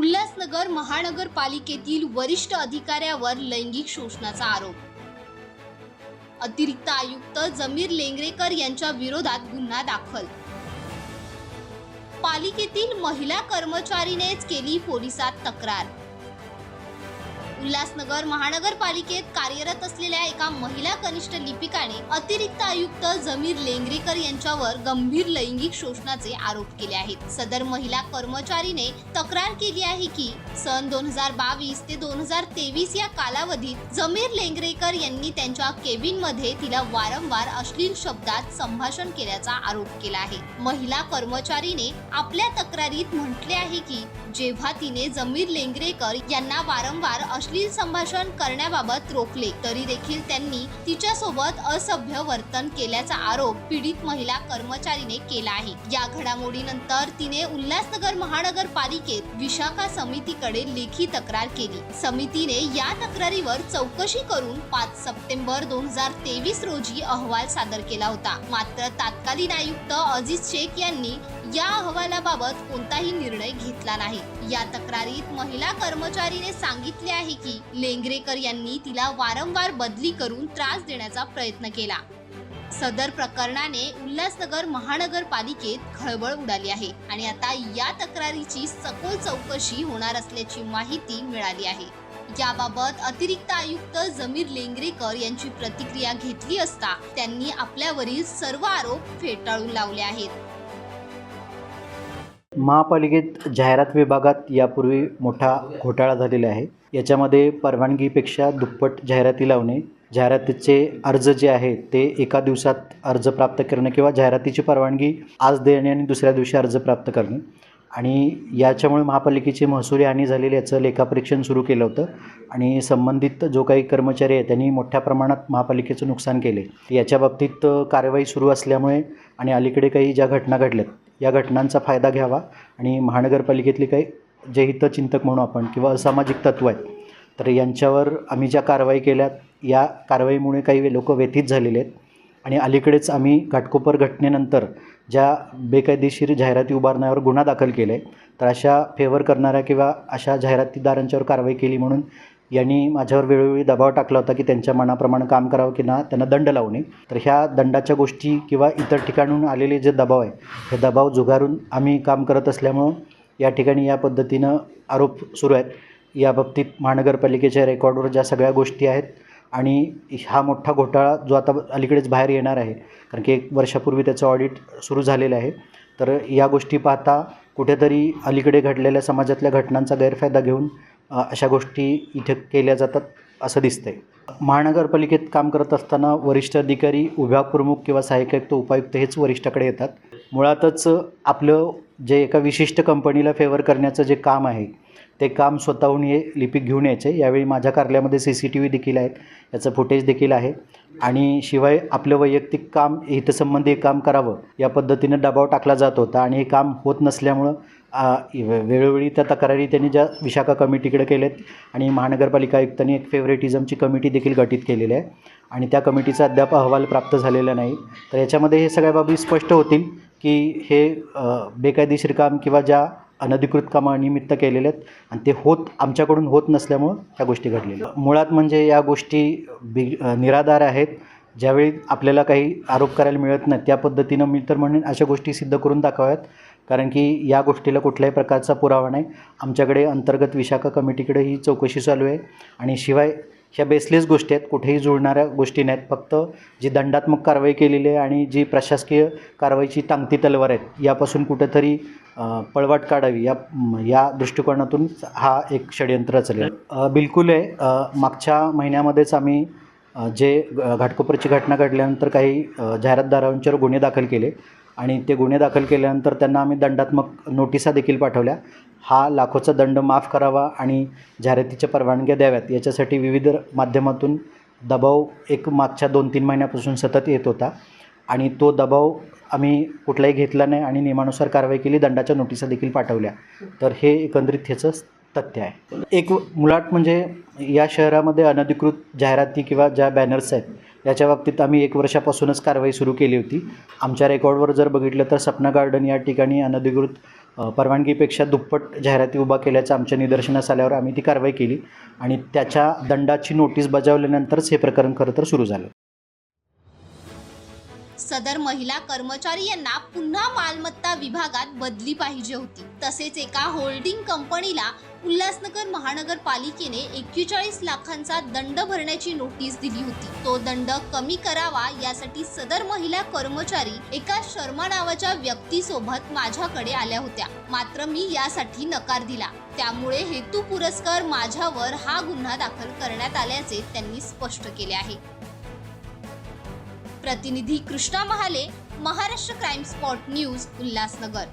उल्हासनगर महानगरपालिकेतील वरिष्ठ अधिकाऱ्यावर लैंगिक शोषणाचा आरोप. अतिरिक्त आयुक्त जमीर लेंगरेकर यांच्या विरोधात गुन्हा दाखल. पालिकेतील महिला कर्मचारीनेच केली पोलिसात तक्रार. उल्हासनगर महानगरपालिकेत कार्यरत असलेल्या एका महिला कनिष्ठ लिपिकाने अतिरिक्त आयुक्त जमीर लेंगरेकर यांच्यावर गंभीर लैंगिक शोषणाचे आरोप केले आहेत. सदर महिला कर्मचारीने तक्रार केली आहे की सन दोन हजार बावीस ते दोन हजार तेवीस या कालावधीत जमीर लेंगरेकर यांनी त्यांच्या केबिनमध्ये तिला वारंवार अश्लील शब्दात संभाषण केल्याचा आरोप केला आहे. महिला कर्मचारीने आपल्या तक्रारीत म्हटले आहे की जेव्हा तिने जमीर लेंगरेकर यांना वारंवार अश्लील संभाषण करण्याबाबत रोखले तरी देखील त्यांनी तिच्यासोबत असभ्य वर्तन केल्याचा आरोप पीडित महिला कर्मचारीने केला आहे. या घडामोडीनंतर तिने उल्हासनगर महानगरपालिकेत विशाखा समितीकडे लेखी तक्रार केली. समितीने या तक्रारीवर चौकशी करून पाच सप्टेंबर दोन हजार तेवीस रोजी अहवाल सादर केला होता. मात्र तत्कालीन आयुक्त अजित शेख यांनी या अहवालाबाबत कोणताही निर्णय घेतला नाही. या तक्रारीत महिला कर्मचारीने सांगितले आहे की लेंगरेकर यांनी तिला वारंवार बदली करून त्रास देण्याचा प्रयत्न केला. सदर प्रकरणाने उल्हासनगर महानगरपालिकेत खळबळ उडाली आहे आणि आता या तक्रारीची सखोल चौकशी होणार असल्याची माहिती मिळाली आहे. याबाबत अतिरिक्त आयुक्त जमीर लेंगरेकर यांची प्रतिक्रिया घेतली असता त्यांनी आपल्यावरील सर्व आरोप फेटाळून लावले आहेत. महापालिकेत जाहिरात विभागात यापूर्वी मोठा घोटाळा झालेला आहे. याच्यामध्ये परवानगीपेक्षा दुप्पट जाहिराती लावणे जाहिरातीचे अर्ज जे आहेत ते एका दिवसात अर्ज प्राप्त करणे किंवा जाहिरातीची परवानगी आज देणे आणि दुसऱ्या दिवशी अर्ज प्राप्त करणे. आणि याच्यामुळे महापालिकेची महसुली हानी झालेली याचं लेखापरीक्षण सुरू केलं होतं आणि संबंधित जो काही कर्मचारी आहे त्यांनी मोठ्या प्रमाणात महापालिकेचं नुकसान केले. याच्या बाबतीत कारवाई सुरू असल्यामुळे आणि अलीकडे काही ज्या घटना घडल्यात या घटनांचा फायदा घ्यावा आणि महानगरपालिकेतली काही जे हितचिंतक म्हणू आपण किंवा असामाजिक तत्व आहेत तर यांच्यावर आम्ही ज्या कारवाई केल्यात या कारवाईमुळे काही लोक व्यथित झालेले आहेत. आणि अलीकडेच आम्ही घाटकोपर घटनेनंतर ज्या बेकायदेशीर जाहिराती उभारण्यावर गुन्हा दाखल केला आहे तर अशा फेवर करणाऱ्या किंवा अशा जाहिरातीदारांच्यावर कारवाई केली म्हणून यांनी माझ्यावर वेळोवेळी दबाव टाकला होता की त्यांच्या मनाप्रमाणे काम करावं की ना त्यांना दंड लावणे तर ह्या दंडाच्या गोष्टी किंवा इतर ठिकाणून आलेले जे दबाव आहे हे दबाव जुगारून आम्ही काम करत असल्यामुळं या ठिकाणी या पद्धतीनं आरोप सुरू आहेत. या बाबतीत महानगरपालिकेच्या रेकॉर्डवर ज्या सगळ्या गोष्टी आहेत आणि हा मोठा घोटाळा जो आता अलीकडेच बाहेर येणार आहे कारण की एक वर्षापूर्वी त्याचं ऑडिट सुरू झालेलं आहे तर या गोष्टी पाहता कुठेतरी अलीकडे घडलेल्या समाजातल्या घटनांचा गैरफायदा घेऊन अशा गोष्टी इथे केल्या जातात असं दिसतंय. महानगरपालिकेत काम करत असताना वरिष्ठ अधिकारी विभाग प्रमुख किंवा सहाय्यक उपायुक्त हेच वरिष्ठाकडे येतात. मुळातच आपलं जे एका विशिष्ट कंपनीला फेवर करण्याचं जे काम आहे ते काम स्वतःहून हे लिपिक घेऊन यायचे. यावेळी माझ्या कार्यालयामध्ये सी सी टी व्ही देखील आहेत. याचं फुटेज देखील आहे. आणि शिवाय आपलं वैयक्तिक काम हितसंबंधी काम करावं या पद्धतीनं दबाव टाकला जात होता. आणि हे काम होत नसल्यामुळं वेळोवेळी त्या तक्रारी त्यांनी ज्या विशाखा कमिटीकडे केल्यात आणि महानगरपालिका आयुक्तांनी एक फेवरेटिझमची कमिटी देखील गठीत केलेली आहे. आणि त्या कमिटीचा अद्याप अहवाल प्राप्त झालेला नाही. तर याच्यामध्ये हे सगळ्या बाबी स्पष्ट होतील. की हे बेकायदेशीर काम किंवा ज्या अनधिकृत कामानिमित्त केलेले आहेत आणि ते होत आमच्याकडून होत नसल्यामुळं ह्या गोष्टी घडलेल्या मुळात म्हणजे या गोष्टी बि निराधार आहेत. ज्यावेळी आपल्याला काही आरोप करायला मिळत नाही त्या पद्धतीनं मी तर म्हणेन अशा गोष्टी सिद्ध करून दाखवाव्यात. कारण की या गोष्टीला कुठल्याही प्रकारचा पुरावा नाही. आमच्याकडे अंतर्गत विशाखा कमिटीकडे ही चौकशी चालू आहे. आणि शिवाय ह्या बेसलेस गोष्टी आहेत कुठेही जुळणाऱ्या गोष्टी नाहीत. फक्त जी दंडात्मक कारवाई केलेली आहे आणि जी प्रशासकीय कारवाईची टांगती तलवार आहेत यापासून कुठेतरी पळवाट काढावी. या या दृष्टिकोनातून हा एक षडयंत्र रचलेलं आहे. बिलकुल आहे. मागच्या महिन्यामध्येच आम्ही जे घाटकोपरची घटना घडल्यानंतर काही जाहिरातदारांच्यावर गुन्हे दाखल केले. आणि ते गुन्हे दाखल केल्यानंतर त्यांना आम्ही दंडात्मक नोटिसा देखील पाठवल्या. हा लाखोचा दंड माफ करावा आणि जाहिरातीच्या परवानग्या द्याव्यात. याच्यासाठी विविध माध्यमातून दबाव एक मागच्या दोन तीन महिन्यापासून सतत येत होता आणि तो दबाव आम्ही कुठलाही घेतला नाही आणि नियमानुसार कारवाई केली दंडाच्या नोटिसा देखील पाठवल्या. तर हे एकंदरीत ह्याचं तथ्य आहे. एक मुलाट म्हणजे या शहरामध्ये अनधिकृत जाहिराती किंवा ज्या बॅनर्स आहेत याच्या बाबतीत आम्ही एक वर्षापासूनच कारवाई सुरू केली होती. आमच्या रेकॉर्डवर जर बघितलं तर सपना गार्डन या ठिकाणी अनधिकृत परवानगीपेक्षा दुप्पट जाहिराती उभा केल्याचं आमच्या निदर्शनास आल्यावर आम्ही ती कारवाई केली आणि त्याच्या दंडाची नोटीस बजावल्यानंतरच हे प्रकरण खरं तर सुरू झालं. सदर महिला कर्मचारी यांना पुन्हा मालमत्ता विभागात बदली पाहिजे होती. तसेच एका होल्डिंग कंपनीला उल्हासनगर महानगरपालिकेने एक्केचाळीस लाखांचा दंड भरण्याची नोटीस दिली होती. तो दंड कमी करावा यासाठी सदर महिला कर्मचारी एका शर्मा नावाच्या व्यक्तीसोबत माझ्याकडे आल्या होत्या. मात्र मी यासाठी नकार दिला. त्यामुळे हेतू पुरस्कार माझ्यावर हा गुन्हा दाखल करण्यात आल्याचे त्यांनी स्पष्ट केले आहे. प्रतिनिधी Krishna Mahale Maharashtra crime spot news Ulhasnagar.